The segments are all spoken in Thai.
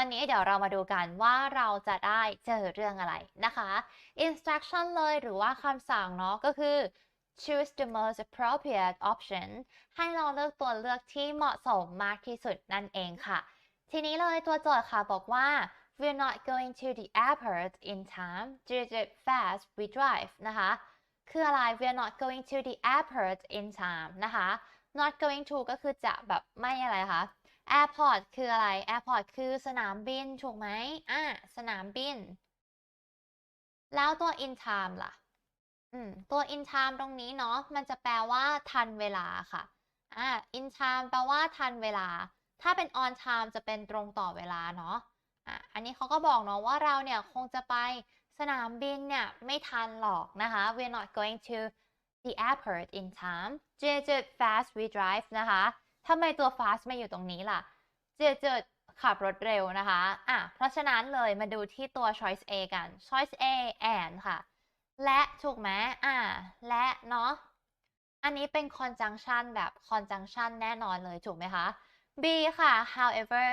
วันนี้เดี๋ยวเรามาดูกันว่าเราจะได้เจอเรื่องอะไรนะคะ instruction เลยหรือว่าคำสั่งเนาะก็คือ choose the most appropriate option ให้เราเลือกตัวเลือกที่เหมาะสมมากที่สุดนั่นเองค่ะ ทีนี้เลยตัวโจทย์ค่ะบอกว่า we're not going to the airport in time due to fast we drive นะคะ คืออะไร we're not going to the airport in time นะคะ not going to ก็คือจะแบบไม่อะไรคะ airport คืออะไร airport คือสนามบิน ถูกไหมอะสนามบิน แล้วตัว in time ล่ะ อืม ตัว in time ตรงนี้เนาะ มันจะแปลว่าทันเวลาค่ะ อ่า in time แปลว่าทันเวลา ถ้าเป็น on time จะเป็นตรงต่อเวลาเนาะ อะ อันนี้เขาก็บอกเนาะว่าเราเนี่ยคงจะไปสนามบินเนี่ยไม่ทันหรอกนะคะ we're not going to the airport in time จเจ fast we drive นะคะ ทำไมตัว fast มาอยู่ตรงนี้ล่ะ เจเจขับรถเร็วนะคะ อะ เพราะฉะนั้นเลยมาดูที่ตัว choice A กัน choice A and ค่ะ และถูกไหมอ่าและเนาะ อันนี้เป็น conjunction แบบ conjunction แน่นอนเลยถูกไหมคะ B ค่ะ however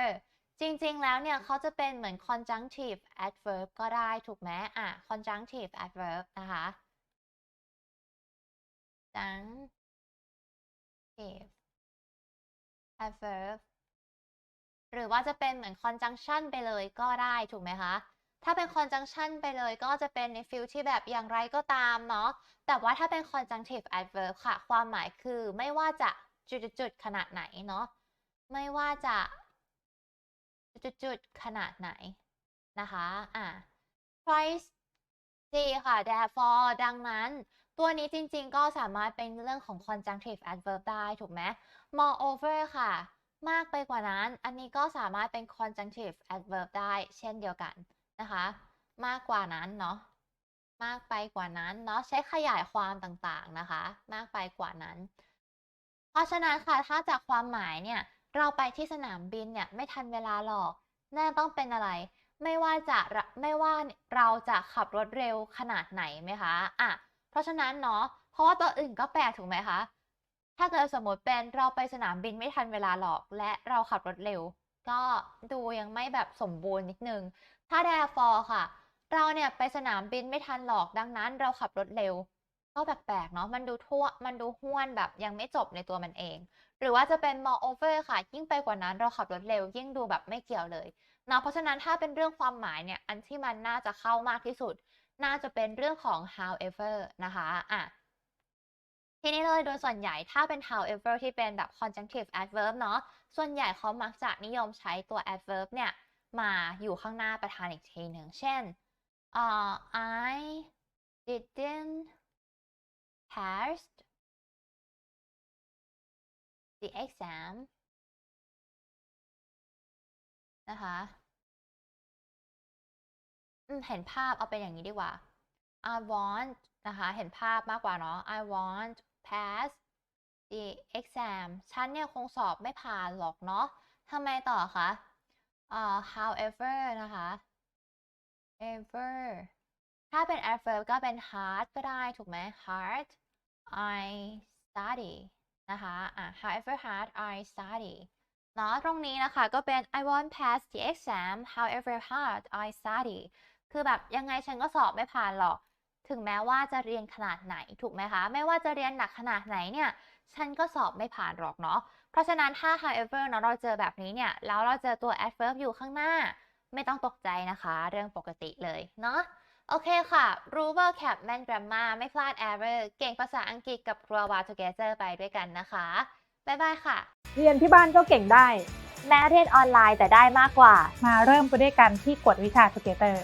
จริงๆ แล้วเนี่ยเขาจะเป็นเหมือน conjunctive adverb ก็ได้ถูกไหมอะ conjunctive adverb นะคะ conjunctive adverb หรือว่าจะเป็นเหมือน conjunction ไปเลยก็ได้ถูกไหมคะ ถ้าเป็น conjunction ไปเลยก็จะเป็นในฟิลที่แบบอย่างไรก็ตามเนาะ แต่ว่าถ้าเป็น conjunctive adverb ค่ะ ความหมายคือไม่ว่าจะจุดๆขนาดไหนเนาะ ไม่ว่าจะจุดๆขนาดไหนนะคะ อะ price C ค่ะ therefore ดังนั้น ตัวนี้จริงๆ ก็สามารถเป็นเรื่องของ conjunctive adverb ได้ถูกไหม moreover ค่ะ มากไปกว่านั้น อันนี้ก็สามารถเป็น conjunctive adverb ได้เช่นเดียวกันนะคะ มากกว่านั้นเนาะ มากไปกว่านั้นเนาะใช้ขยายความต่างๆนะคะ มากไปกว่านั้น เพราะฉะนั้นค่ะถ้าจากความหมายเนี่ย เราไปที่สนามบินเนี่ยไม่ทันเวลาหรอก แน่ต้องเป็นอะไรไม่ว่าจะไม่ว่าเราจะขับรถเร็วขนาดไหนไหมคะ อะ ราะฉะนั้นเนาะเพราะว่าตัวอื่นก็แปลกถูกไหมคะ ถ้าเกิดสมมติเป็นเราไปสนามบินไม่ทันเวลาหรอก และเราขับรถเร็ว ก็ดูยังไม่แบบสมบูรณ์นิดนึง ถ้า therefore ค่ะ เราเนี่ยไปสนามบินไม่ทันหรอกดังนั้น เราขับรถเร็ว ก็แปลกๆเนาะมันดูทั่วมันดูห้วนแบบยังไม่จบในตัวมันเอง หรือว่าจะเป็น moreover ค่ะ ยิ่งไปกว่านั้นเราขับรถเร็ว ยิ่งดูแบบไม่เกี่ยวเลยเนาะเพราะฉะนั้นถ้าเป็นเรื่องความหมายเนี่ยอันที่มันน่าจะเข้ามากที่สุด น่าจะเป็นเรื่องของ however นะคะอะทีนี้เลยโดยส่วนใหญ่ถ้าเป็น however ที่เป็นแบบ conjunctive adverb เนาะส่วนใหญ่เขามักจะนิยมใช้ตัว adverb เนี่ย มาอยู่ข้างหน้าประธานอีกทีหนึ่ง เช่นเอ่อ I didn't pass the exam นะคะ เห็นภาพเอาเป็นอย่างนี้ดีกว่า I want นะคะ เห็นภาพมากกว่าเนาะ I want pass the exam ฉันเนี่ยคงสอบไม่ผ่านหรอกเนาะทำไมต่อคะเอ่อ however นะคะ ever ถ้าเป็น adverb ก็เป็น hard ก็ได้ถูกไหม hard I study นะคะอะ however hard I study เนาะตรงนี้นะคะ ก็เป็น I won't pass the exam however hard I study คือแบบยังไงฉันก็สอบไม่ผ่านหรอก ถึงแม้ว่าจะเรียนขนาดไหนถูกไหมคะ ไม่ว่าจะเรียนหนักขนาดไหนเนี่ย ฉันก็สอบไม่ผ่านหรอกเนาะ เพราะฉะนั้นถ้า however เนาะเราเจอแบบนี้เนี่ย แล้วเราเจอตัว adverb อยู่ข้างหน้า ไม่ต้องตกใจนะคะ เรื่องปกติเลยเนาะโอเคค่ะ รู้ vocab แม่น grammar ไม่พลาด error เก่งภาษาอังกฤษกับครัววา together ไปด้วยกันนะคะ บ๊ายบายค่ะ เรียนที่บ้านก็เก่งได้ แม้เรียนออนไลน์แต่ได้มากกว่า มาเริ่มไปด้วยกันที่กวดวิชา Together